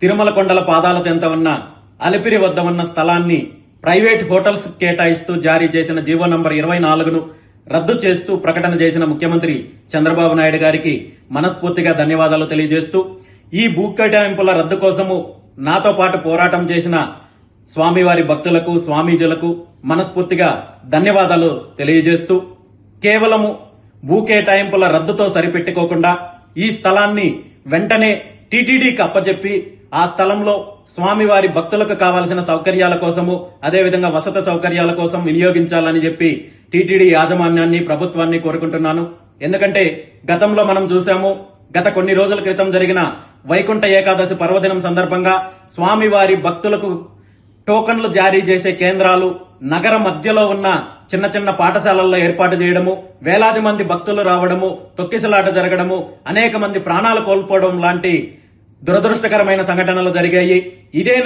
తిరుమల కొండల పాదాల చెంత ఉన్న అలిపిరి వద్ద ఉన్న స్థలాన్ని ప్రైవేట్ హోటల్స్ కేటాయిస్తూ జారీ చేసిన జీవో నంబర్ ఇరవై నాలుగును రద్దు చేస్తూ ప్రకటన చేసిన ముఖ్యమంత్రి చంద్రబాబు నాయుడు గారికి మనస్ఫూర్తిగా ధన్యవాదాలు తెలియజేస్తూ ఈ భూ కేటాయింపుల రద్దు కోసము నాతో పాటు పోరాటం చేసిన స్వామివారి భక్తులకు స్వామీజులకు మనస్ఫూర్తిగా ధన్యవాదాలు తెలియజేస్తూ కేవలము భూ కేటాయింపుల రద్దుతో సరిపెట్టుకోకుండా ఈ స్థలాన్ని వెంటనే టీటీడీకి అప్పచెప్పి ఆ స్థలంలో స్వామివారి భక్తులకు కావాల్సిన సౌకర్యాల కోసము అదేవిధంగా వసత సౌకర్యాల కోసం వినియోగించాలని చెప్పి టీటీడీ యాజమాన్యాన్ని ప్రభుత్వాన్ని కోరుకుంటున్నాను. ఎందుకంటే గతంలో మనం చూసాము గత కొన్ని రోజుల క్రితం జరిగిన వైకుంఠ ఏకాదశి పర్వదినం సందర్భంగా స్వామివారి భక్తులకు టోకన్లు జారీ చేసే కేంద్రాలు నగర మధ్యలో ఉన్న చిన్న చిన్న పాఠశాలల్లో ఏర్పాటు చేయడము వేలాది మంది భక్తులు రావడము తొక్కిసలాట జరగడము అనేక మంది ప్రాణాలు కోల్పోవడం లాంటి దురదృష్టకరమైన సంఘటనలు జరిగాయి. ఇదే